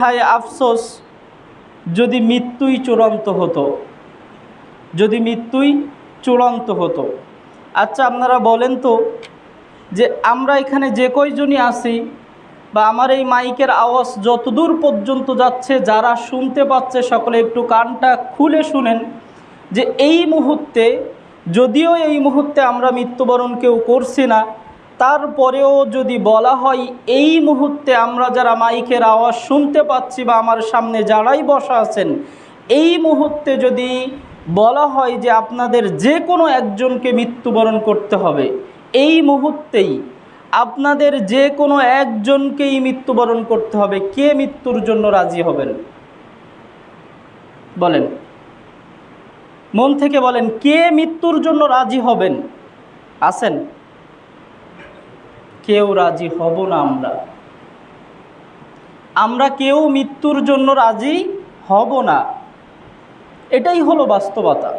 হায় আফসোস, যদি মৃত্যুই চূড়ান্ত হতো, যদি মৃত্যুই চূড়ান্ত হতো। আচ্ছা আপনারা বলেন তো যে আমরা এখানে যে কয়জনই আছি বা আমার এই মাইকের আওয়াজ যতদূর পর্যন্ত যাচ্ছে, যারা শুনতে পাচ্ছে, সকলে একটু কানটা খুলে শুনেন যে এই মুহূর্তে, যদিও এই মুহূর্তে আমরা মৃত্যুবরণ কেউ করছি না তারপরেও যদি বলা হয়, এই মুহূর্তে আমরা যারা মাইকের আওয়াজ শুনতে পাচ্ছি বা আমার সামনে যারাই বসা আছেন, এই মুহূর্তে যদি বলা হয় যে আপনাদের যে কোনো একজনকে মৃত্যুবরণ করতে হবে, এই মুহূর্তেই আপনাদের যে কোনো একজনকেই মৃত্যুবরণ করতে হবে, কে মৃত্যুর জন্য রাজি হবেন? বলেন। মন থেকে বলেন, কে মৃত্যুর জন্য রাজি হবেন? আছেন? কেউ রাজি হব না আমরা। আমরা কেউ মৃত্যুর জন্য রাজি হব না। এটাই হলো বাস্তবতা।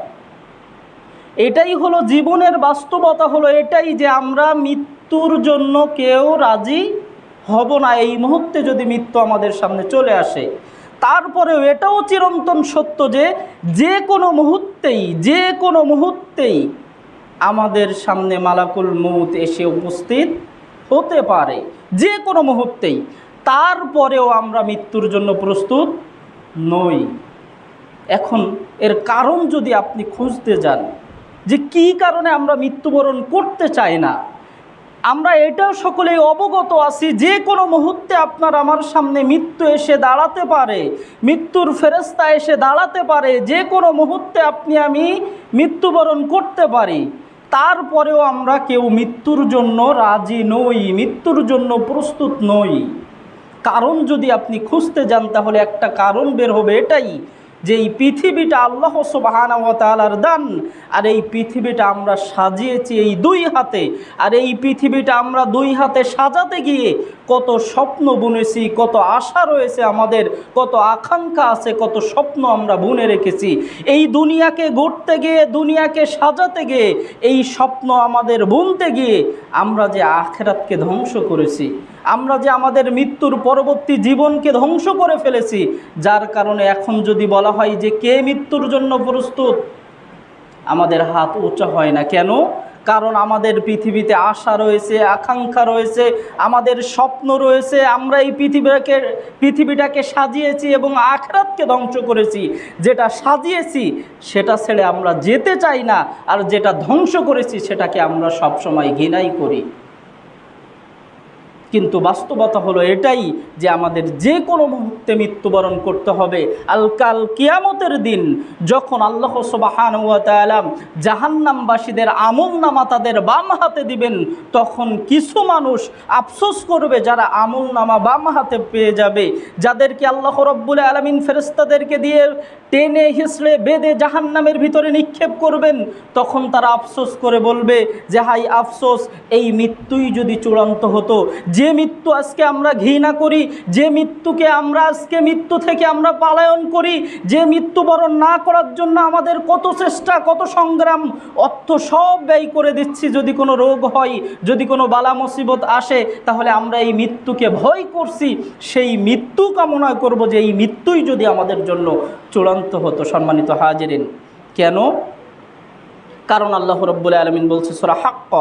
এটাই হলো জীবনের বাস্তবতা হলো এটাই যে আমরা মৃত্যুর জন্য কেউ রাজি হব না। এই মুহূর্তে যদি মৃত্যু আমাদের সামনে চলে আসে, তারপরেও এটাও চিরন্তন সত্য যে যে কোনো মুহূর্তেই যে কোনো মুহূর্তেই আমাদের সামনে মালাকুল মৌত এসে উপস্থিত হতে পারে, যে কোনো মুহূর্তেই। তারপরেও আমরা মৃত্যুর জন্য প্রস্তুত নই। এখন এর কারণ যদি আপনি খুঁজতে যান, যে কি কারণে আমরা মৃত্যুবরণ করতে চাই না, আমরা এটাও সকলেই অবগত আছি, যে কোনো মুহূর্তে আপনার আমার সামনে মৃত্যু এসে দাঁড়াতে পারে, মৃত্যুর ফেরস্তা এসে দাঁড়াতে পারে, যে কোনো মুহূর্তে আপনি আমি মৃত্যুবরণ করতে পারি। তারপরেও আমরা কেউ মৃত্যুর জন্য রাজি নই, মৃত্যুর জন্য প্রস্তুত নই। কারণ যদি আপনি খুঁজতে যান তাহলে একটা কারণ বের হবে এটাই যে এই পৃথিবীটা আল্লাহ সুবাহানার দান, আর এই পৃথিবীটা আমরা সাজিয়েছি এই দুই হাতে, আর এই পৃথিবীটা আমরা দুই হাতে সাজাতে গিয়ে কত স্বপ্ন বুনেছি, কত আশা রয়েছে আমাদের, কত আকাঙ্ক্ষা আছে, কত স্বপ্ন আমরা বুনে রেখেছি। এই দুনিয়াকে গড়তে গিয়ে, দুনিয়াকে সাজাতে গিয়ে, এই স্বপ্ন আমাদের বুনতে গিয়ে আমরা যে আখেরাতকে ধ্বংস করেছি, আমরা যে আমাদের মৃত্যুর পরবর্তী জীবনকে ধ্বংস করে ফেলেছি, যার কারণে এখন যদি বলা হয় যে কে মৃত্যুর জন্য প্রস্তুত? আমাদের হাত উঁচা হয় না কেন? কারণ আমাদের পৃথিবীতে আশা রয়েছে, আকাঙ্ক্ষা রয়েছে, আমাদের স্বপ্ন রয়েছে, আমরা এই পৃথিবীটাকে পৃথিবীটাকে সাজিয়েছি এবং আখরাতকে ধ্বংস করেছি। যেটা সাজিয়েছি, সেটা ছেড়ে আমরা যেতে চাই না, আর যেটা ধ্বংস করেছি, সেটাকে আমরা সবসময় ঘৃণাই করি। কিন্তু বাস্তবতা হলো এটাই যে আমাদের যে কোনো মুহূর্তে মৃত্যুবরণ করতে হবে। আল কাল কিয়ামতের দিন যখন আল্লাহ সুবাহান জাহান্নামবাসীদের আমল নামা তাদের বাম হাতে দিবেন, তখন কিছু মানুষ আফসোস করবে যারা আমল নামা বাম হাতে পেয়ে যাবে। যাদেরকে আল্লাহ রব্বুল আলমিন ফেরেস্তাদেরকে দিয়ে টেনে, হিসড়ে, বেঁধে জাহান্নামের ভিতরে নিক্ষেপ করবেন, তখন তারা আফসোস করে বলবে যে হাই আফসোস, এই মৃত্যুই যদি চূড়ান্ত হতো যে মৃত্যু আজকে আমরা ঘৃণা করি, যে মৃত্যুকে আমরা আজকে মৃত্যু থেকে আমরা পালায়ন করি, যে মৃত্যুবরণ না করার জন্য আমাদের কত চেষ্টা, কত সংগ্রাম, অর্থ সব ব্যয় করে দিচ্ছি যদি কোনো রোগ হয়, যদি কোনো বালা মুসিবত আসে, তাহলে আমরা এই মৃত্যুকে ভয় করছি। সেই মৃত্যু কামনা করব যে এই মৃত্যুই যদি আমাদের জন্য চূড়ান্ত হতো, সম্মানিত হাজিরিন। কেন? কারণ আল্লাহ রব্বুল আলমিন বলছে সোরা হাক্ক,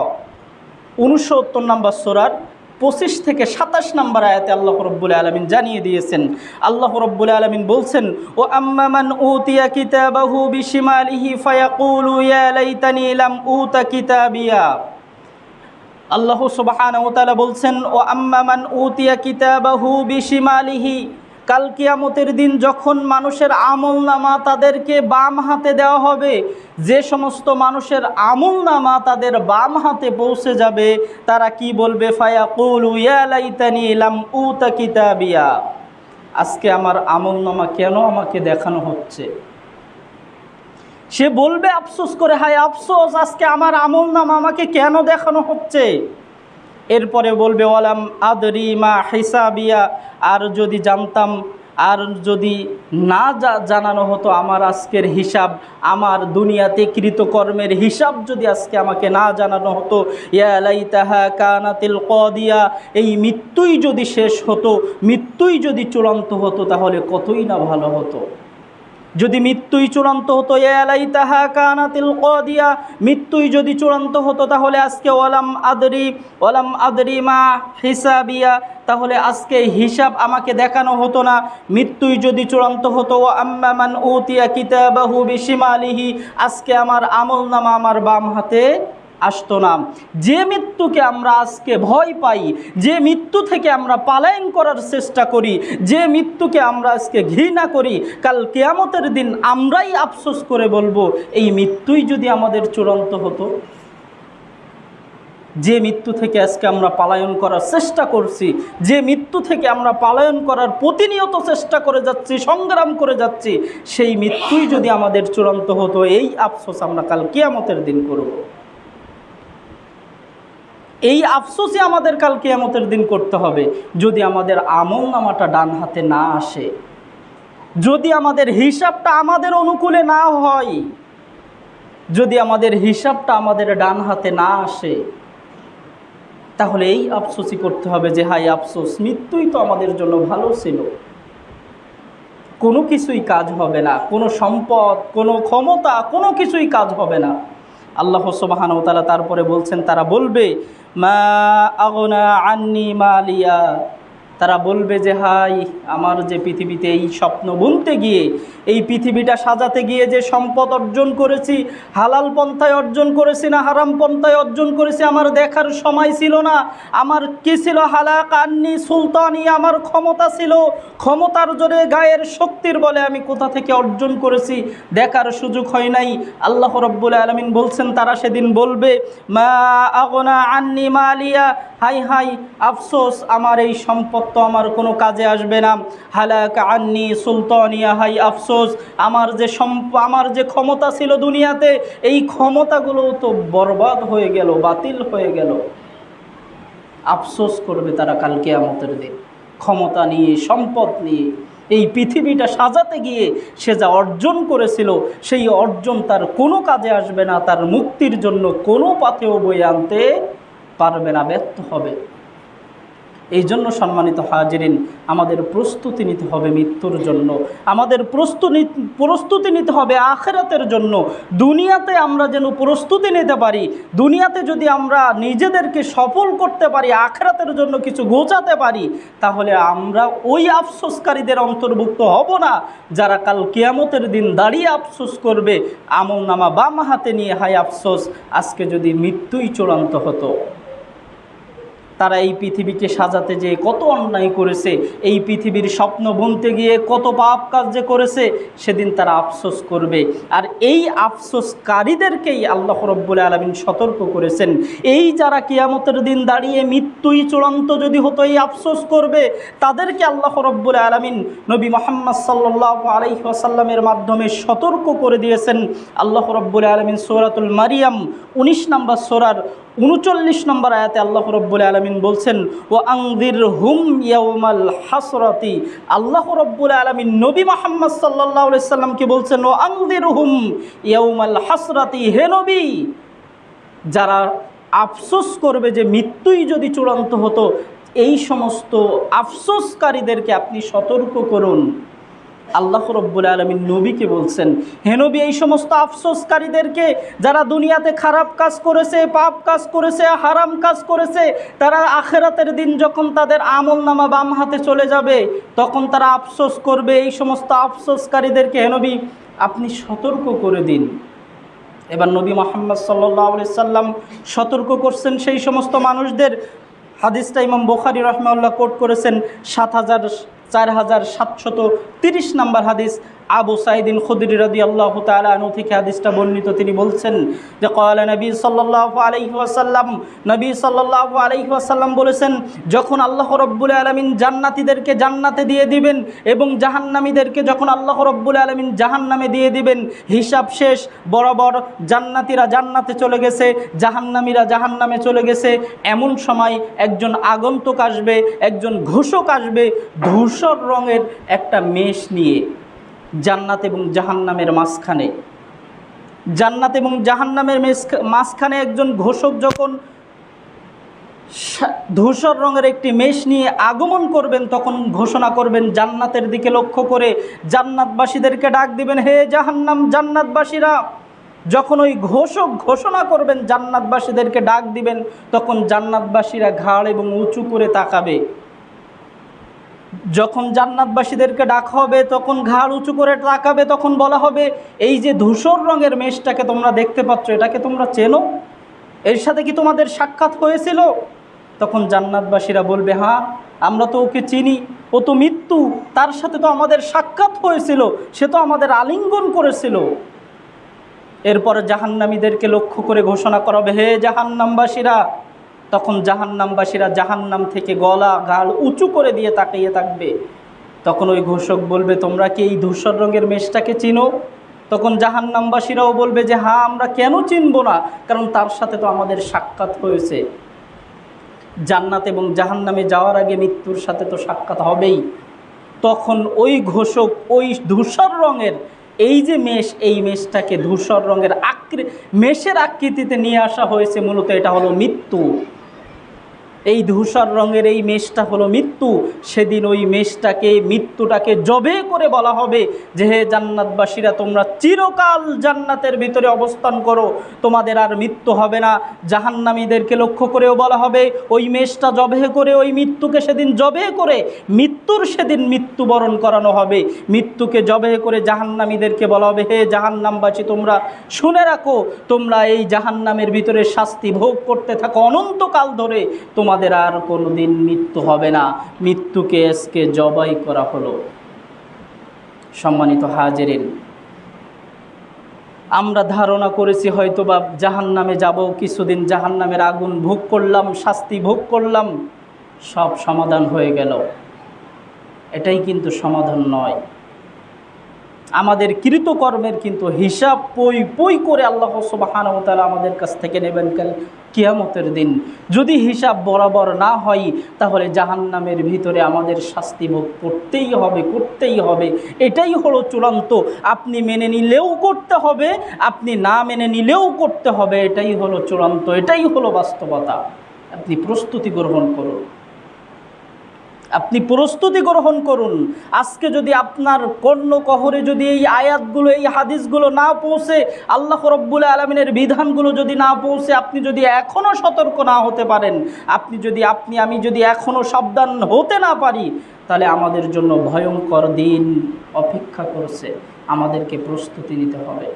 উনসত্তর নম্বর সোরার পঁচিশ থেকে সাতাশ নম্বর আয়াতে আল্লাহ রব্বুল আলমিন জানিয়ে দিয়েছেন। আল্লাহ রব্বুল আলমিন বলছেন, ও আম্মামান উতিয়া কিতাবাহু বিশিমালিহি আল্লাহ সুবহানাহু বলছেন, ও আম্মামান উতিয়া কিতাবাহু বিশিমালিহি কাল কিয়ামতের দিন যখন মানুষের আমল নামা তাদেরকে বাম হাতে দেওয়া হবে, যে সমস্ত মানুষের আমল নামা তাদের বাম হাতে পৌঁছে যাবে, তারা কি বলবে? ফায়া কুল লাইতানি লাম উতা কিতাবিয়া। আজকে আমার আমল নামা কেন আমাকে দেখানো হচ্ছে? সে বলবে, আফসোস করে, হায় আফসোস, আজকে আমার আমল নামা আমাকে কেন দেখানো হচ্ছে? এরপরে বলবে, ওয়ালাম আদরি মা হিসাবিয়া আর যদি জানতাম, আর যদি না জানানো হতো আমার আজকের হিসাব, আমার দুনিয়াতে কৃতকর্মের হিসাব যদি আজকে আমাকে না জানানো হতো, ইয়া লাইতাহা কানাতিল কদিয়া এই মৃত্যুই যদি শেষ হতো, মৃত্যুই যদি চূড়ান্ত হতো, তাহলে কতই না ভালো হতো? যদি মৃত্যুই চূড়ান্ত হতো এলাই তাহা কানাতিল কদিয়া। মৃত্যুই যদি চূড়ান্ত হতো, তাহলে আজকে ওলাম আদরি ওলাম আদরি মা হিসাবিয়া। তাহলে আজকে হিসাব আমাকে দেখানো হতো না। মৃত্যুই যদি চূড়ান্ত হতো ও আম্মামান উতিয়া কিতাবাহু বিশিমালিহি। আজকে আমার আমল নামা আমার বাম হাতে আসতো না। যে মৃত্যুকে আমরা আজকে ভয় পাই, যে মৃত্যু থেকে আমরা পালায়ন করার চেষ্টা করি, যে মৃত্যুকে আমরা আজকে ঘৃণা করি, কাল কেয়ামতের দিন আমরাই আফসোস করে বলব, এই মৃত্যুই যদি আমাদের চূড়ান্ত হতো। যে মৃত্যু থেকে আজকে আমরা পালায়ন করার চেষ্টা করছি, যে মৃত্যু থেকে আমরা পালায়ন করার প্রতিনিয়ত চেষ্টা করে যাচ্ছি, সংগ্রাম করে যাচ্ছি, সেই মৃত্যুই যদি আমাদের চূড়ান্ত হতো, এই আফসোস আমরা কাল কেয়ামতের দিন করব। এই আফসোসই আমাদের কাল কেয়ামতের দিন করতে হবে। যদি আমাদের আমল নামাটা ডান হাতে না আসে, যদি আমাদের হিসাবটা আমাদের অনুকূলে না হয়, যদি আমাদের হিসাবটা আমাদের ডান হাতে না আসে, তাহলে এই আফসোসই করতে হবে যে হাই আফসোস, মৃত্যুই তো আমাদের জন্য ভালো ছিল। কোনো কিছুই কাজ হবে না, কোনো সম্পদ, কোনো ক্ষমতা, কোনো কিছুই কাজ হবে না। আল্লাহ সুবাহান তারা তারপরে বলছেন তারা বলবে মা আগনা আন্নি মালিয়া। তারা বলবে যে, হাই, আমার যে পৃথিবীতে এই স্বপ্ন বুনতে গিয়ে, এই পৃথিবীটা সাজাতে গিয়ে যে সম্পদ অর্জন করেছি, হালাল পন্থায় অর্জন করেছি না হারাম পন্থায় অর্জন করেছি, আমার দেখার সময় ছিল না। আমার কি ছিল? হালাক আন্নি সুলতানি, আমার ক্ষমতা ছিল। ক্ষমতার জোরে গায়ের শক্তির বলে আমি কোথা থেকে অর্জন করেছি? দেখার সুযোগ হয় নাই। আল্লাহ রব্বুল আলমিন বলছেন, তারা সেদিন বলবে, মা আগনা আন্নি মালিয়া। হাই হাই, আফসোস, আমার এই সম্পদ তো আমার কোনো কাজে আসবে না। হালাক আন্নি সুলতানিয়া হাই আফসোস, আমার যে সম্প আমার যে ক্ষমতা ছিল দুনিয়াতে, এই ক্ষমতাগুলো তো বরবাদ হয়ে গেল, বাতিল হয়ে গেল। আফসোস করবে তারা কালকে আমতের দিন। ক্ষমতা নিয়ে, সম্পদ নিয়ে, এই পৃথিবীটা সাজাতে গিয়ে সে যা অর্জন করেছিল, সেই অর্জন তার কোনো কাজে আসবে না, তার মুক্তির জন্য কোনো পাথেও বই আনতে পারবে না, ব্যর্থ হবে। এই জন্য সম্মানিত হাজিরিন, আমাদের প্রস্তুতি নিতে হবে মৃত্যুর জন্য। আমাদের প্রস্তুতি প্রস্তুতি নিতে হবে আখেরাতের জন্য। দুনিয়াতে আমরা যেন প্রস্তুতি নিতে পারি, দুনিয়াতে যদি আমরা নিজেদেরকে সফল করতে পারি, আখেরাতের জন্য কিছু গোছাতে পারি, তাহলে আমরা ওই আফসোসকারীদের অন্তর্ভুক্ত হব না, যারা কাল কেয়ামতের দিন দাঁড়িয়ে আফসোস করবে। আমল নামা বাম হাতে নিয়ে হাই আফসোস, আজকে যদি মৃত্যুই চূড়ান্ত হতো। তারা এই পৃথিবীকে সাজাতে যে কত অন্যায় করেছে, এই পৃথিবীর স্বপ্ন বুনতে গিয়ে কত পাপ কাজ যে করেছে, সেদিন তারা আফসোস করবে। আর এই আফসোসকারীদেরকেই আল্লাহ রব্বুল আলমিন সতর্ক করেছেন। এই যারা কিয়ামতের দিন দাঁড়িয়ে মৃত্যুই চূড়ান্ত যদি হতো, এই আফসোস করবে, তাদেরকে আল্লাহ রব্বুল আলমিন নবী মোহাম্মদ সাল্লাহ আলহিহাসাল্লামের মাধ্যমে সতর্ক করে দিয়েছেন। আল্লাহ রব্বুল আলমিন সৌরাতুল মারিয়াম উনিশ নম্বর সোরার উনচল্লিশ নম্বর আয়াতে আল্লাহ রব্বুল আলমিন বলছেন, ও আংদির হুম ইয়াউমাল হাসরতি। আল্লাহ রব্বুল আলমিন নবী মোহাম্মদ সাল্লাহ সাল্লামকে বলছেন, ও আংদির হুম ইয়াউমাল হাসরতি, হে নবী! যারা আফসোস করবে যে মৃত্যুই যদি চূড়ান্ত হতো, এই সমস্ত আফসোসকারীদেরকে আপনি সতর্ক করুন। আল্লাহ রব্বুল আলমিন নবীকে বলছেন, হে নবী, এই সমস্ত আফসোসকারীদেরকে যারা দুনিয়াতে খারাপ কাজ করেছে, পাপ কাজ করেছে, হারাম কাজ করেছে, তারা আখেরাতের দিন যখন তাদের আমল নামা বাম হাতে চলে যাবে, তখন তারা আফসোস করবে। এই সমস্ত আফসোসকারীদেরকে, হে নবী, আপনি সতর্ক করে দিন। এবার নবী মোহাম্মদ সাল্লাহ সাল্লাম সতর্ক করছেন সেই সমস্ত মানুষদের। হাদিসটা ইমাম বোখারি রহমাউল্লাহ কোট করেছেন, সাত হাজার চার হাজার সাতশত তিরিশ নম্বর হাদিস। আবু সাইদিন খুদরি রদি আল্লাহ তালু থেকে হাদিসটা বর্ণিত। তিনি বলছেন যে কয়ালা নবী সাল্লাহ আলহিহাসাল্লাম নবী সাল্লাহ আলহিহাসাল্লাম বলেছেন, যখন আল্লাহ রব্বুল আলমিন জান্নাতিদেরকে জান্নাতে দিয়ে দিবেন এবং জাহান্নামীদেরকে যখন আল্লাহ রব্বুল আলমিন জাহান্নামে দিয়ে দিবেন, হিসাব শেষ, বরাবর জান্নাতিরা জান্নাতে চলে গেছে, জাহান্নামীরা জাহান্নামে চলে গেছে, এমন সময় একজন আগন্তুক আসবে, একজন ঘোষক আসবে ঘোষ ধূসর রঙের একটা মেষ নিয়ে জান্নাত এবং জাহান্নামের মাঝখানে। জান্নাত এবং জাহান্নামের মাঝখানে একজন ঘোষক যখন ধূসর রঙের একটি মেষ নিয়ে আগমন করবেন, তখন ঘোষণা করবেন, জান্নাতের দিকে লক্ষ্য করে জান্নাতবাসীদেরকে ডাক দিবেন, হে জাহান্নাম, জান্নাতবাসীরা! যখন ওই ঘোষক ঘোষণা করবেন, জান্নাতবাসীদেরকে ডাক দিবেন, তখন জান্নাতবাসীরা ঘাড় এবং উঁচু করে তাকাবে। যখন জান্নাতবাসীদেরকে ডাকা হবে, তখন ঘাড় উঁচু করে তাকাবে, তখন বলা হবে, এই যে ধূসর রঙের মেষটাকে তোমরা দেখতে পাচ্ছ, এটাকে তোমরা চেনো? এর সাথে কি তোমাদের সাক্ষাৎ হয়েছিল? তখন জান্নাতবাসীরা বলবে হ্যাঁ আমরা তো ওকে চিনি। ও তো মৃত্যু, তার সাথে তো আমাদের সাক্ষাৎ হয়েছিল, সে তো আমাদের আলিঙ্গন করেছিল। এরপরে জাহান্নামীদেরকে লক্ষ্য করে ঘোষণা করা হবে, হে জাহান্নামবাসীরা তখন জাহান্নামবাসীরা জাহান্নাম থেকে গলা গাল উঁচু করে দিয়ে তাকিয়ে থাকবে। তখন ওই ঘোষক বলবে, তোমরা কি এই ধূসর রঙের মেষটাকে চিনো? তখন জাহান্নামবাসীরাও বলবে যে হ্যাঁ আমরা কেন চিনব না? কারণ তার সাথে তো আমাদের সাক্ষাৎ হয়েছে। জান্নাত এবং জাহান্নামে যাওয়ার আগে মৃত্যুর সাথে তো সাক্ষাৎ হবেই। তখন ওই ঘোষক, ওই ধূসর রঙের, এই যে মেষ, এই মেষটাকে ধূসর রঙের আকৃ, মেষের আকৃতিতে নিয়ে আসা হয়েছে, মূলত এটা হলো মৃত্যু। এই ধূসর রঙের এই মেষটা হলো মৃত্যু। সেদিন ওই মেষটাকে, মৃত্যুটাকে জবে করে বলা হবে যে, হে জান্নাতবাসীরা, তোমরা চিরকাল জান্নাতের ভিতরে অবস্থান করো। তোমাদের আর মৃত্যু হবে না। জাহান্নামীদেরকে লক্ষ্য করেও বলা হবে, ওই মেষটা জবে করে, ওই মৃত্যুকে সেদিন জবে করে, মৃত্যুর সেদিন মৃত্যুবরণ করানো হবে। মৃত্যুকে জবে করে জাহান্নামীদেরকে বলা হবে, হে জাহান্নামবাসী, তোমরা শুনে রাখো, তোমরা এই জাহান্নামের ভিতরে শাস্তি ভোগ করতে থাকো অনন্তকাল ধরে। তোমাদের আর কোনো দিন মৃত্যু হবে না। মৃত্যুকে আজকে জবাই করা হলো। সম্মানিত হাজেরিন, আমরা ধারণা করেছি হয়তো বা জাহান নামে যাব, কিছুদিন জাহান নামের আগুন ভোগ করলাম, শাস্তি ভোগ করলাম, সব সমাধান হয়ে গেল। এটাই কিন্তু সমাধান নয়। আমাদের কৃতকর্মের কিন্তু হিসাব পই পই করে আল্লাহ সুবাহানতালা আমাদের কাছ থেকে নেবেন কাল কিয়ামতের দিন। যদি হিসাব বরাবর না হয়, তাহলে জাহান্নামের ভিতরে আমাদের শাস্তি ভোগ করতেই হবে করতেই হবে। এটাই হলো চূড়ান্ত। আপনি মেনে নিলেও করতে হবে, আপনি না মেনে নিলেও করতে হবে, এটাই হলো চূড়ান্ত। এটাই হলো বাস্তবতা। আপনি প্রস্তুতি গ্রহণ করুন। আপনি প্রস্তুতি গ্রহণ করুন। আজকে যদি আপনার কর্ণ কহরে যদি এই আয়াতগুলো, এই হাদিসগুলো না পৌঁছে, আল্লাহ রব্বুল আলমিনের বিধানগুলো যদি না পৌঁছে, আপনি যদি এখনও সতর্ক না হতে পারেন, আপনি যদি, আপনি, আমি যদি এখনও সাবধান হতে না পারি, তাহলে আমাদের জন্য ভয়ঙ্কর দিন অপেক্ষা করছে। আমাদেরকে প্রস্তুতি নিতে হবে।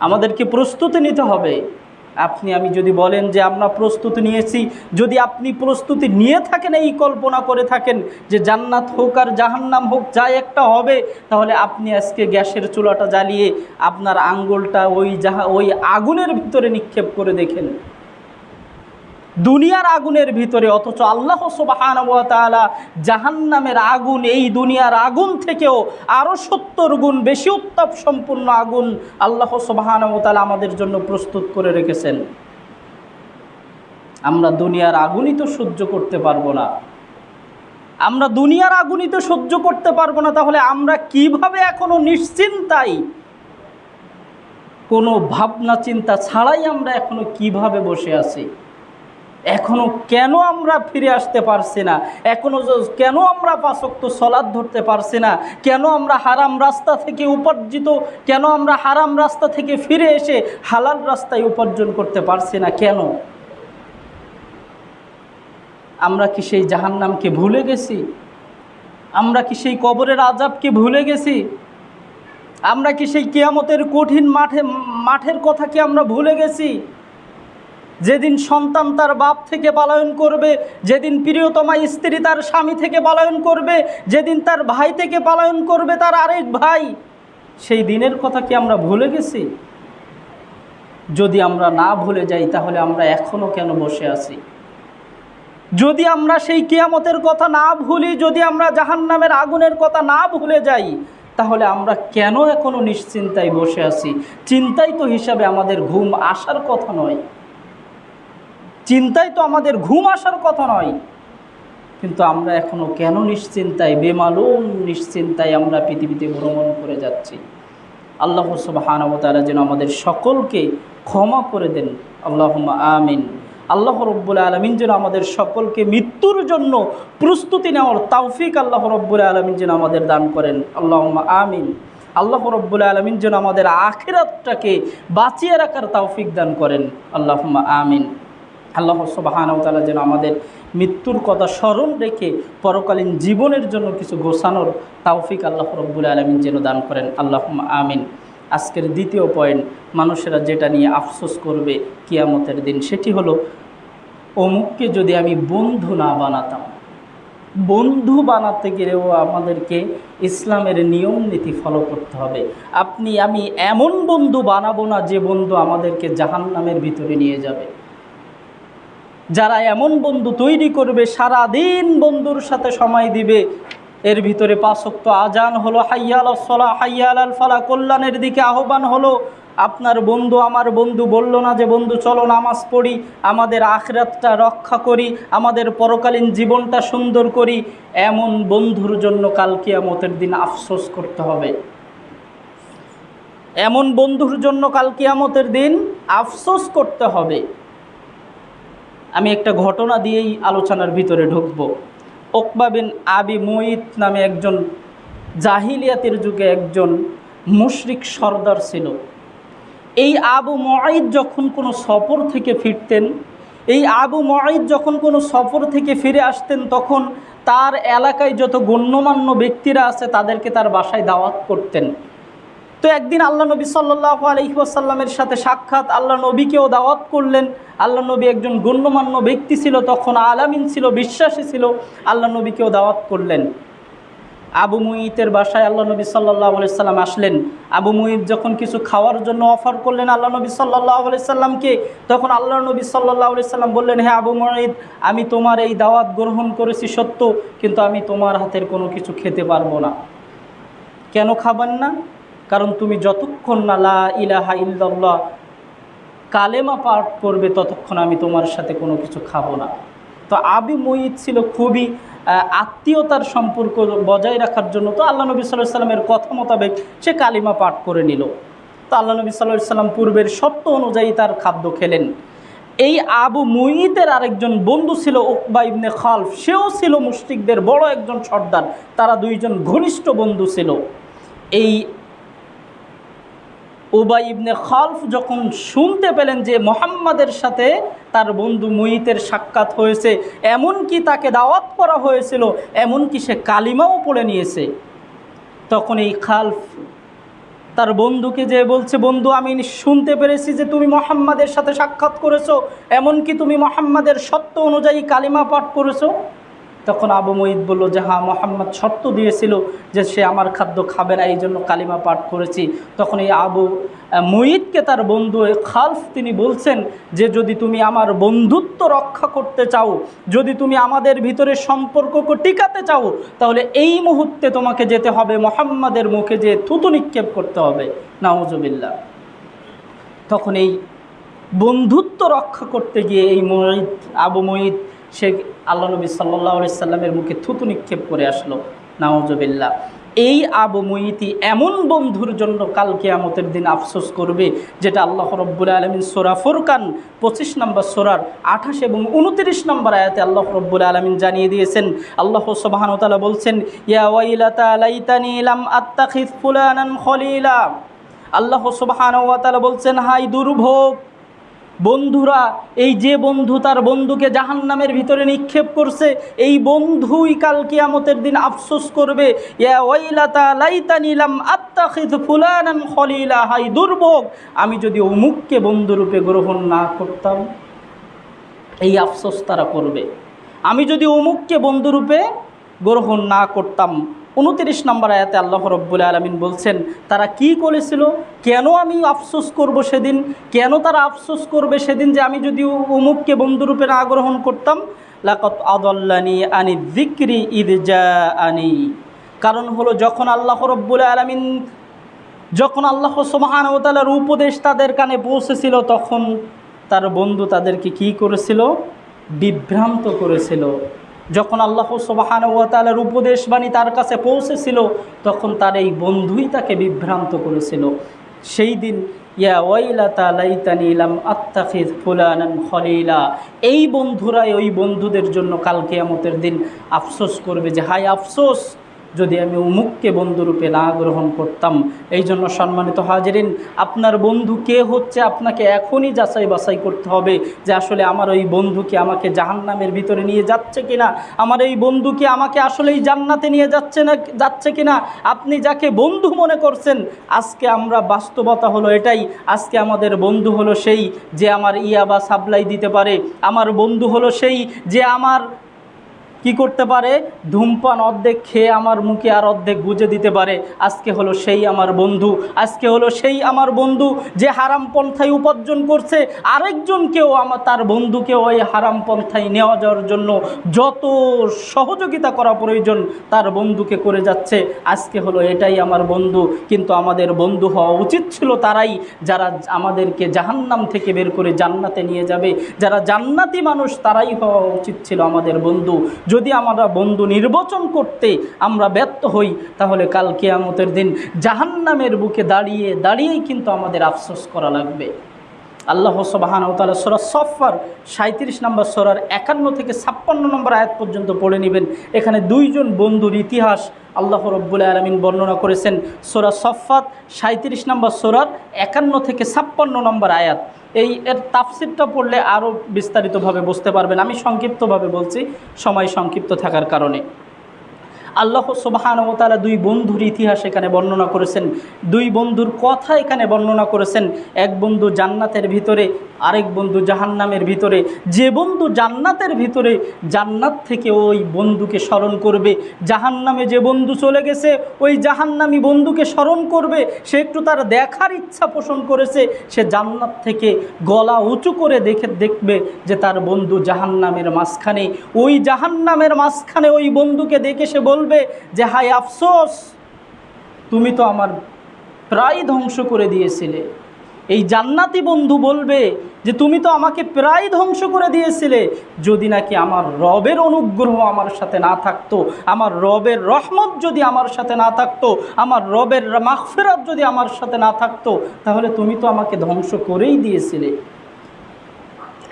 আমাদেরকে প্রস্তুতি নিতে হবে। আপনি, আমি যদি বলেন যে আমরা প্রস্তুতি নিয়েছি, যদি আপনি প্রস্তুতি নিয়ে থাকেন, এই কল্পনা করে থাকেন যে জান্নাত হোক আর জাহান্নাম হোক যা একটা হবে, তাহলে আপনি আজকে গ্যাসের চুলাটা জ্বালিয়ে আপনার আঙ্গুলটা ওই জাহা, ওই আগুনের ভিতরে নিক্ষেপ করে দেখেন। দুনিয়ার আগুনের ভিতরে, অথচ আল্লাহ সুবাহান তাআলা জাহান্নামের আগুন, এই দুনিয়ার আগুন থেকেও আরও সত্তর গুণ বেশি উত্তাপ সম্পূর্ণ আগুন আল্লাহ সুবাহান তাআলা আমাদের জন্য প্রস্তুত করে রেখেছেন। আমরা দুনিয়ার আগুনই তো সহ্য করতে পারব না। আমরা দুনিয়ার আগুনই তো সহ্য করতে পারব না, তাহলে আমরা কীভাবে এখনও নিশ্চিন্তাই কোনো ভাবনা চিন্তা ছাড়াই আমরা এখনও কীভাবে বসে আছি? এখনও কেন আমরা ফিরে আসতে পারছি না? এখনও কেন আমরা পাশক্ত সলাদ ধরতে পারছি না? কেন আমরা হারাম রাস্তা থেকে উপার্জিত, কেন আমরা হারাম রাস্তা থেকে ফিরে এসে হালাল রাস্তায় উপার্জন করতে পারছি না? কেন? আমরা কি সেই জাহান্নামকে ভুলে গেছি? আমরা কি সেই কবরের আজাবকে ভুলে গেছি? আমরা কি সেই কেয়ামতের কঠিন মাঠে, মাঠের কথা কি আমরা ভুলে গেছি? যেদিন সন্তান তার বাপ থেকে পালায়ন করবে, যেদিন প্রিয়তমা স্ত্রী তার স্বামী থেকে পালায়ন করবে, যেদিন তার ভাই থেকে পালায়ন করবে তার আরেক ভাই, সেই দিনের কথা কি আমরা ভুলে গেছি? যদি আমরা না ভুলে যাই, তাহলে আমরা এখনও কেন বসে আছি? যদি আমরা সেই কিয়ামতের কথা না ভুলি, যদি আমরা জাহান্নামের আগুনের কথা না ভুলে যাই, তাহলে আমরা কেন এখনও নিশ্চিন্তায় বসে আছি? চিন্তাই তো হিসাবে আমাদের ঘুম আসার কথা নয়। চিন্তায় তো আমাদের ঘুম আসার কথা নয়। কিন্তু আমরা এখনও কেন নিশ্চিন্তায়, বেমালুম নিশ্চিন্তায় আমরা পৃথিবীতে ভ্রমণ করে যাচ্ছি? আল্লাহ সুবাহানবতালা যেন আমাদের সকলকে ক্ষমা করে দেন। আল্লাহ আমিন। আল্লাহ রব্বুল আলমিন যেন আমাদের সকলকে মৃত্যুর জন্য প্রস্তুতি নেওয়ার তাওফিক আল্লাহ রব্বুল আলমিন যেন আমাদের দান করেন। আল্লাহ আমিন। আল্লাহ রব্বুল আলমিন যেন আমাদের আখেরাতটাকে বাঁচিয়ে রাখার তাওফিক দান করেন। আল্লাহ আমিন। আল্লাহ সুবাহানতালা যেন আমাদের মৃত্যুর কথা স্মরণ রেখে পরকালীন জীবনের জন্য কিছু গোছানোর তাওফিক আল্লাহ রব্বুল আলমিন যেন দান করেন। আল্লাহ আমিন। আজকের দ্বিতীয় পয়েন্ট, মানুষেরা যেটা নিয়ে আফসোস করবে কিয়ামতের দিন সেটি হলো, অমুককে যদি আমি বন্ধু না বানাতাম, বন্ধু বানাতে গেলেও আমাদেরকে ইসলামের নিয়ম নীতি ফলো করতে হবে। আপনি, আমি এমন বন্ধু বানাবো না যে বন্ধু আমাদেরকে জাহান নামের ভিতরে নিয়ে যাবে। যারা এমন বন্ধু তৈরি করবে সারা দিন বন্ধুর সাথে সময় দিবে। এর ভিতরে পাঁচক্ত আজান হলো, হাইয়াল সলা হাইয়াল আল ফালা কল্যাণের দিকে আহ্বান হলো, আপনার বন্ধু, আমার বন্ধু বলল না যে, বন্ধু, চলো নামাজ পড়ি, আমাদের আখরাতটা রক্ষা করি, আমাদের পরকালীন জীবনটা সুন্দর করি। এমন বন্ধুর জন্য কাল কিয়ামতের দিন আফসোস করতে হবে। এমন বন্ধুর জন্য কাল কিয়ামতের দিন আফসোস করতে হবে। আমি একটা ঘটনা দিয়েই আলোচনার ভিতরে ঢুকব। ওকবা বিন আবি মুইত নামে একজন জাহিলিয়াতের যুগে একজন মুশরিক সর্দার ছিল। এই আবু মঈদ যখন কোনো সফর থেকে ফিরতেন, এই আবু মঈদ যখন কোনো সফর থেকে ফিরে আসতেন, তখন তার এলাকায় যত গণ্যমান্য ব্যক্তিরা আছে, তাদেরকে তার বাসায় দাওয়াত করতেন। তো একদিন আল্লাহ নবী সাল্লাহ আলহিহাসাল্লামের সাথে সাক্ষাৎ, আল্লাহ নবীকেও দাওয়াত করলেন। আল্লাহ নবী একজন গণ্যমান্য ব্যক্তি ছিল, তখন আলামিন ছিল, বিশ্বাসী ছিল, আল্লাহ নবীকেও দাওয়াত করলেন। আবু মুইতের বাসায় আল্লাহ নবী সাল্লাহ সাল্লাম আসলেন। আবু মুইত যখন কিছু খাওয়ার জন্য অফার করলেন আল্লাহ নবী সাল্লাহ সাল্লামকে তখন আল্লাহ নবী সাল্লাহ সাল্লাম বললেন হ্যাঁ আবু মুইত আমি তোমার এই দাওয়াত গ্রহণ করেছি সত্য, কিন্তু আমি তোমার হাতের কোনো কিছু খেতে পারব না। কেন খাবেন না? কারণ তুমি যতক্ষণ না লা ইলাহা ইল্লাল্লাহ কালেমা পাঠ করবে, ততক্ষণ আমি তোমার সাথে কোনো কিছু খাব না। তো আবি মঈদ ছিল খুবই আত্মীয়তার সম্পর্ক বজায় রাখার জন্য। তো আল্লাহ নবী সাল্লাহ সাল্লামের কথা মোতাবেক সে কালিমা পাঠ করে নিল। তো আল্লাহ নবী সাল্লাহ সাল্লাম পূর্বের শর্ত অনুযায়ী তার খাদ্য খেলেন। এই আবু মুইদের আরেকজন বন্ধু ছিল ওকবা ইবনে খালফ। সেও ছিল মুশরিকদের বড় একজন সর্দার। তারা দুইজন ঘনিষ্ঠ বন্ধু ছিল। এই উবাই ইবনে খালফ যখন শুনতে পেলেন যে মোহাম্মদের সাথে তার বন্ধু মুহিতের সাক্ষাৎ হয়েছে, এমনকি তাকে দাওয়াত করা হয়েছিল, এমনকি সে কালিমাও পড়ে নিয়েছে। তখন এই খালফ তার বন্ধুকে যে বলছে, বন্ধু, আমি শুনতে পেরেছি যে তুমি মোহাম্মদের সাথে সাক্ষাৎ করেছ, এমনকি তুমি মোহাম্মদের সত্য অনুযায়ী কালিমা পাঠ করেছ। তখন আবু মঈদ বলল, যে হ্যাঁ মোহাম্মদ শর্ত দিয়েছিল যে সে আমার খাদ্য খাবে না, এই জন্য কালিমা পাঠ করেছি। তখন এই আবু মঈদকে তার বন্ধু খালফ তিনি বলছেন যে, যদি তুমি আমার বন্ধুত্ব রক্ষা করতে চাও, যদি তুমি আমাদের ভিতরে সম্পর্ককে টিকাতে চাও, তাহলে এই মুহূর্তে তোমাকে যেতে হবে, মোহাম্মদের মুখে যে থুতু নিক্ষেপ করতে হবে। নাউজবিল্লা তখন এই বন্ধুত্ব রক্ষা করতে গিয়ে এই মঈদ, আবু মঈদ সে আল্লাহ নবী সাল্লাহ সাল্লামের মুখে থুতু নিক্ষেপ করে আসলো। নাওজবিল্লা এই আবু মুইতি এমন বন্ধুর জন্য কাল কেয়ামতের দিন আফসোস করবে, যেটা আল্লাহ রব্বুল আলমিন সোরা ফুরকান পঁচিশ নম্বর সোরার আঠাশ এবং উনত্রিশ নম্বর আয়াতে আল্লাহ রব্বুল আলমিন জানিয়ে দিয়েছেন। আল্লাহ সুবাহানতালা বলছেন আল্লাহ সুবাহানতালা বলছেন হাই দুর্ভোগ বন্ধুরা, এই যে বন্ধু তার বন্ধুকে জাহান নামের ভিতরে নিক্ষেপ করছে, এই বন্ধুই কাল কিয়ামতের দিন আফসোস করবে হাই দুর্ভোগ, আমি যদি অমুককে বন্ধুরূপে গ্রহণ না করতাম, এই আফসোস তারা করবে। আমি যদি অমুককে বন্ধুরূপে গ্রহণ না করতাম উনতিরিশ নম্বর আয়াতে আল্লাহ রব্বুল আলমিন বলছেন, তারা কি করেছিল? কেন আমি আফসোস করব সেদিন? কেন তারা আফসোস করবে সেদিন যে আমি যদি অমুককে বন্ধুরূপে না গ্রহণ করতাম? লাকত আদল্লানি আনি বিক্রি ঈদ যা আনি কারণ হলো যখন আল্লাহ রব্বুল আলমিন, যখন আল্লাহ সোমাহান ও তালার উপদেশ তাদের কানে পৌঁছেছিল, তখন তার বন্ধু তাদেরকে কি করেছিল? বিভ্রান্ত করেছিল। যখন আল্লাহ সুবাহানুয়াতালার উপদেশ বাণী তার কাছে পৌঁছেছিল, তখন তার এই বন্ধুই তাকে বিভ্রান্ত করেছিল। সেই দিন, ইয়া ওয়াইলাতা লাইতানি ইলাম আত্তাখিদ ফুলানান খলিলা। এই বন্ধুরাই ওই বন্ধুদের জন্য কালকে আমতের দিন আফসোস করবে যে হাই আফসোস! যদি আমি উমুককে বন্ধুরূপে না গ্রহণ করতাম, এই জন্য সম্মানিত হাজিরিন, আপনার বন্ধু কে হচ্ছে, আপনাকে এখনই যাচাই বাছাই করতে হবে যে আসলে আমার ওই বন্ধু কি আমাকে জাহান্নামের ভিতরে নিয়ে যাচ্ছে কিনা? আমার এই বন্ধু কি আমাকে আসলেই জান্নাতে নিয়ে যাচ্ছে না, যাচ্ছে কিনা? আপনি যাকে বন্ধু মনে করছেন, আজকে আমরা বাস্তবতা হলো এটাই। আজকে আমাদের বন্ধু হলো সেই যে আমার ইয়া বা সাপ্লাই দিতে পারে। আমার বন্ধু হলো সেই যে আমার কি করতে পারে? ধূমপান অর্ধেক খেয়ে আমার মুখে আর অর্ধেক গুজে দিতে পারে। আজকে হলো সেই আমার বন্ধু। আজকে হলো সেই আমার বন্ধু যে হারাম পন্থায় উপার্জন করছে। আরেকজনকেও আমার, তার বন্ধুকে ওই হারাম পন্থায় নেওয়া যাওয়ার জন্য যত সহযোগিতা করা প্রয়োজন, তার বন্ধুকে করে যাচ্ছে। আজকে হলো এটাই আমার বন্ধু। কিন্তু আমাদের বন্ধু হওয়া উচিত ছিল তারাই, যারা আমাদেরকে জাহান্নাম থেকে বের করে জান্নাতে নিয়ে যাবে। যারা জান্নাতি মানুষ, তারাই হওয়া উচিত ছিল আমাদের বন্ধু। যদি আমরা বন্ধু নির্বাচন করতে আমরা ব্যর্থ হই, তাহলে কাল কেয়ামতের দিন জাহান্নামের বুকে দাঁড়িয়ে, দাঁড়িয়েই কিন্তু আমাদের আফসোস করা লাগবে। আল্লাহ সবাহান তালা সোরা সফার সাঁত্রিশ নম্বর সোরার একান্ন থেকে ছাপ্পান্ন নম্বর আয়াত পর্যন্ত পড়ে নেবেন। এখানে দুইজন বন্ধুর ইতিহাস আল্লাহ রব্বুল আলমিন বর্ণনা করেছেন। সোরা সফাত সাঁত্রিশ নম্বর সোরার একান্ন থেকে ছাপ্পান্ন নম্বর আয়াত। এই এর তাফসিরটা পড়লে আরও বিস্তারিতভাবে বুঝতে পারবেন। আমি সংক্ষিপ্তভাবে বলছি, সময় সংক্ষিপ্ত থাকার কারণে। আল্লাহ সুবাহানতালা দুই বন্ধুর ইতিহাস এখানে বর্ণনা করেছেন। দুই বন্ধুর কথা এখানে বর্ণনা করেছেন। এক বন্ধু জান্নাতের ভিতরে, আরেক বন্ধু জাহান্নামের ভিতরে। যে বন্ধু জান্নাতের ভিতরে, জান্নাত থেকে ওই বন্ধুকে স্মরণ করবে। জাহান্নামে যে বন্ধু চলে গেছে, ওই জাহান্নামি বন্ধুকে স্মরণ করবে। সে একটু তার দেখার ইচ্ছা পোষণ করেছে। সে জান্নাত থেকে গলা উঁচু করে দেখে, দেখবে যে তার বন্ধু জাহান্নামের মাঝখানে। ওই জাহান্নামের মাঝখানে ওই বন্ধুকে দেখে সে বলবে যে হাই আফসোস, তুমি তো আমার প্রায় ধ্বংস করে দিয়েছিলে। এই জান্নাতি বন্ধু বলবে যে, তুমি তো আমাকে প্রায় ধ্বংস করে দিয়েছিলে। যদি নাকি আমার রবের অনুগ্রহ আমার সাথে না থাকতো, আমার রবের রহমত যদি আমার সাথে না থাকতো, আমার রবের মাগফিরাত যদি আমার সাথে না থাকতো, তাহলে তুমি তো আমাকে ধ্বংস করেই দিয়েছিলে।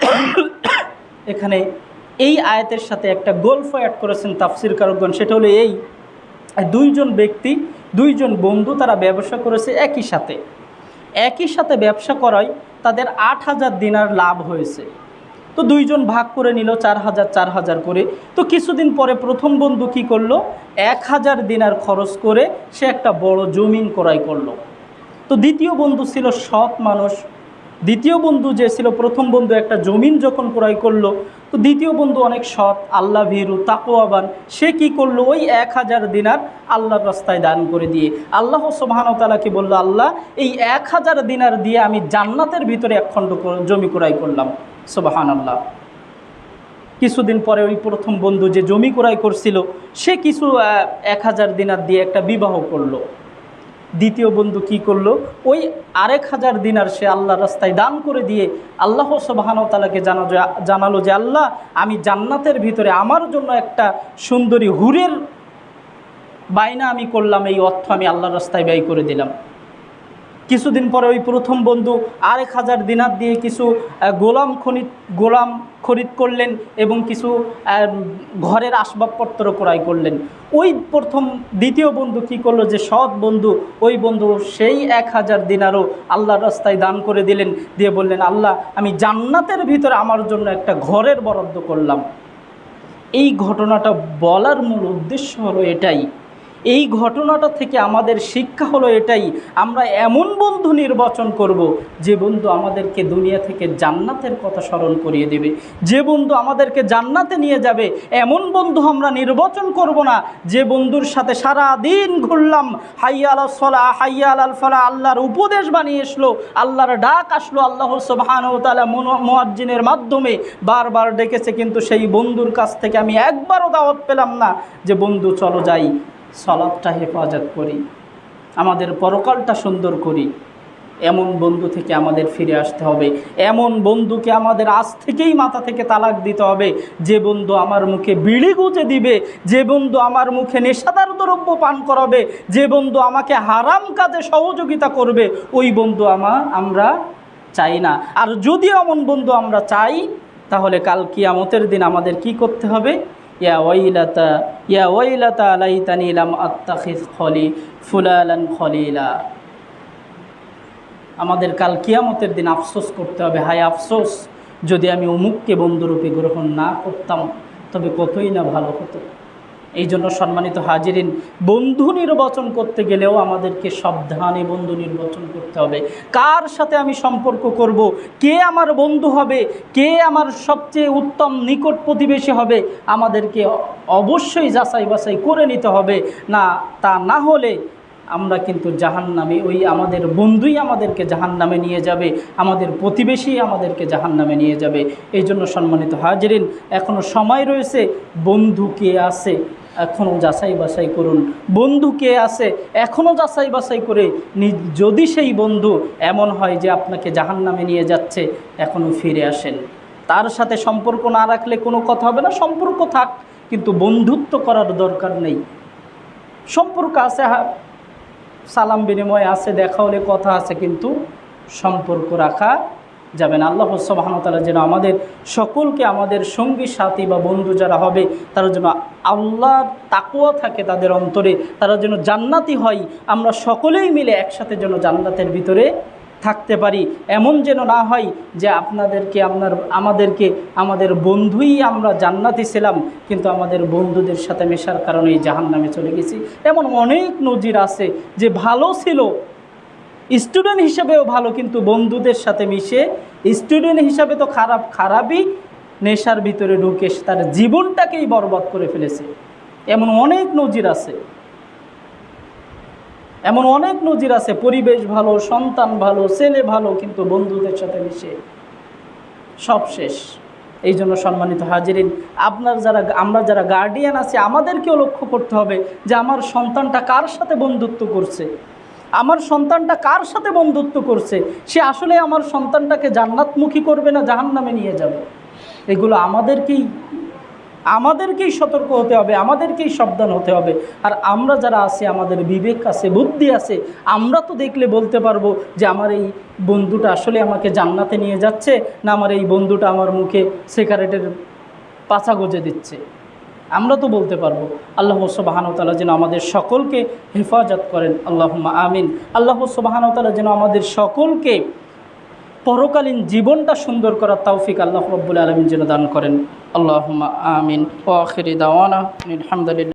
এখানে এই আয়াতের সাথে একটা গল্প অ্যাড করেছেন তাফসির কারকগণ, সেটা হলো এই। দুইজন ব্যক্তি, দুইজন বন্ধু তারা ব্যবসা করেছে একই সাথে। একই সাথে ব্যবসা করায় তাদের আট হাজার দিনার লাভ হয়েছে। তো দুইজন ভাগ করে নিল চার হাজার চার হাজার করে। তো কিছুদিন পরে প্রথম বন্ধু কি করল? এক হাজার দিনার খরচ করে সে একটা বড় জমিন ক্রয় করল। তো দ্বিতীয় বন্ধু ছিল সৎ মানুষ দ্বিতীয় বন্ধু যে ছিল, প্রথম বন্ধু একটা জমিন যখন ক্রয় করল, তো দ্বিতীয় বন্ধু অনেক সৎ, আল্লাহ ভীরু তাকোয়াবান সে কি করল? ওই এক হাজার দিনার আল্লাহর রাস্তায় দান করে দিয়ে। আল্লাহ সোবাহানতালাকে বলল, আল্লাহ, এই এক হাজার দিনার দিয়ে আমি জান্নাতের ভিতরে এক খণ্ড জমি ক্রয় করলাম। সোবাহান আল্লাহ কিছুদিন পরে ওই প্রথম বন্ধু যে জমি ক্রয় করছিল, সে কিছু এক হাজার দিনার দিয়ে একটা বিবাহ করল। দ্বিতীয় বন্ধু কি করল? ওই আরেক হাজার দিনার সে আল্লাহ রাস্তায় দান করে দিয়ে আল্লাহ তালাকে জানা জানালো যে, আল্লাহ, আমি জান্নাতের ভিতরে আমার জন্য একটা সুন্দরী হুরের বায়না আমি করলাম, এই অর্থ আমি আল্লাহর রাস্তায় ব্যয় করে দিলাম। কিছুদিন পরে ওই প্রথম বন্ধু আরেক হাজার দিনার দিয়ে কিছু গোলাম খনিদ গোলাম খরিদ করলেন এবং কিছু ঘরের আসবাবপত্র ক্রয় করলেন। ওই প্রথম, দ্বিতীয় বন্ধু কি করল যে সৎ বন্ধু, ওই বন্ধু সেই এক হাজার দিনারও আল্লাহর রাস্তায় দান করে দিলেন, দিয়ে বললেন, আল্লাহ, আমি জান্নাতের ভিতরে আমার জন্য একটা ঘরের বরাদ্দ করলাম। এই ঘটনাটা বলার মূল উদ্দেশ্য হলো এটাই। এই ঘটনাটা থেকে আমাদের শিক্ষা হলো এটাই, আমরা এমন বন্ধু নির্বাচন করব যে বন্ধু আমাদেরকে দুনিয়া থেকে জান্নাতের কথা স্মরণ করিয়ে দেবে। যে বন্ধু আমাদেরকে জান্নাতে নিয়ে যাবে, এমন বন্ধু আমরা নির্বাচন করব না যে বন্ধুর সাথে সারা দিন ঘুরলাম হাইয়া আল সলা হাইয়া আল ফলা আল্লাহর উপদেশ বানিয়ে আসলো আল্লাহর ডাক আসলো, আল্লাহ সুবহান ও তালা মোয়াজ্জিনের মাধ্যমে বারবার ডেকেছে, কিন্তু সেই বন্ধুর কাছ থেকে আমি একবারও দাওয়াত পেলাম না যে বন্ধু চলো যাই। সলাদটা হেফাজত করি, আমাদের পরকালটা সুন্দর করি। এমন বন্ধু থেকে আমাদের ফিরে আসতে হবে। এমন বন্ধুকে আমাদের আজ থেকেই মাথা থেকে তালাক দিতে হবে। যে বন্ধু আমার মুখে বিড়ি গুজে দিবে, যে বন্ধু আমার মুখে নেশাদার দ্রব্য পান করাবে, যে বন্ধু আমাকে হারাম কাজে সহযোগিতা করবে, ওই বন্ধু আমার আমরা চাই না। আর যদি এমন বন্ধু আমরা চাই, তাহলে কাল কিয়ামতের দিন আমাদের কি করতে হবে? ইয়া ইয়া আলাইতানি খলি আমাদের কাল কিয়ামতের দিন আফসোস করতে হবে। হায় আফসোস, যদি আমি অমুককে বন্ধুরূপে গ্রহণ না করতাম, তবে কতই না ভালো হতো। এই জন্য সম্মানিত হাজিরিন, বন্ধু নির্বাচন করতে গেলেও আমাদেরকে সাবধানে বন্ধু নির্বাচন করতে হবে। কার সাথে আমি সম্পর্ক করব? কে আমার বন্ধু হবে? কে আমার সবচেয়ে উত্তম নিকট প্রতিবেশী হবে? আমাদেরকে অবশ্যই যাচাই বাছাই করে নিতে হবে। না, তা না হলে আমরা কিন্তু জাহান্নামে, ওই আমাদের বন্ধুই আমাদেরকে জাহান্নামে নিয়ে যাবে। আমাদের প্রতিবেশী আমাদেরকে জাহান্নামে নিয়ে যাবে। এই জন্য সম্মানিত হাজিরিন এখনও সময় রয়েছে, বন্ধু কে আছে? এখনও যাচাই বাছাই করুন। বন্ধু কে আছে, এখনও যাচাই বাছাই করে যদি সেই বন্ধু এমন হয় যে আপনাকে জাহান্নামে নিয়ে যাচ্ছে, এখনও ফিরে আসেন। তার সাথে সম্পর্ক না রাখলে কোনো কথা হবে না, সম্পর্ক থাক, কিন্তু বন্ধুত্ব করার দরকার নেই। সম্পর্ক আছে সালাম বিনিময় আছে, দেখা হলে কথা আছে, কিন্তু সম্পর্ক রাখা যাবে না আল্লাহ সুবাহতালা যেন আমাদের সকলকে, আমাদের সঙ্গী, সাথী বা বন্ধু যারা হবে, তারা যেন আল্লাহর তাকুয়া থাকে তাদের অন্তরে, তারা যেন জান্নাতি হয়। আমরা সকলেই মিলে একসাথে যেন জান্নাতের ভিতরে থাকতে পারি। এমন যেন না হয় যে আপনাদেরকে, আপনার, আমাদেরকে, আমাদের বন্ধুই আমরা জান্নাতি ছিলাম, কিন্তু আমাদের বন্ধুদের সাথে মেশার কারণে এই জাহান নামে চলে গেছি। এমন অনেক নজির আছে যে ভালো ছিল স্টুডেন্ট হিসেবেও ভালো, কিন্তু বন্ধুদের সাথে মিশে স্টুডেন্ট হিসাবে তো খারাপ, খারাপই নেশার ভিতরে ঢুকে তার জীবনটাকেই বরবাদ করে ফেলেছে। এমন অনেক নজির আছে। এমন অনেক নজির আছে, পরিবেশ ভালো, সন্তান ভালো, ছেলে ভালো, কিন্তু বন্ধুদের সাথে মিশে সব শেষ। এই জন্য সম্মানিত হাজিরিন, আপনার যারা, আমরা যারা গার্ডিয়ান আছে, আমাদেরকেও লক্ষ্য করতে হবে যে আমার সন্তানটা কার সাথে বন্ধুত্ব করছে? আমার সন্তানটা কার সাথে বন্ধুত্ব করছে? সে আসলে আমার সন্তানটাকে জান্নাতমুখী করবে না জাহান্নামে নিয়ে যাবে? এগুলো আমাদেরকেই আমাদেরকেই সতর্ক হতে হবে, আমাদেরকেই সাবধান হতে হবে। আর আমরা যারা আছি, আমাদের বিবেক আছে, বুদ্ধি আছে, আমরা তো দেখলে বলতে পারব যে আমার এই বন্ধুটা আসলে আমাকে জান্নাতে নিয়ে যাচ্ছে না আমার এই বন্ধুটা আমার মুখে সিগারেটের পাছা গজে দিচ্ছে। আমরা তো বলতে পারব। আল্লাহ তালা যেন আমাদের সকলকে হেফাজত করেন। আল্লাহ আমিন। আল্লাহ তালা যেন আমাদের সকলকে পরকালীন জীবনটা সুন্দর করার তৌফিক আল্লাহ রব্বুল আলমিন যেন দান করেন। আল্লাহ আমিন। ও দাওয়ানা আলহামদুলিল্লাহ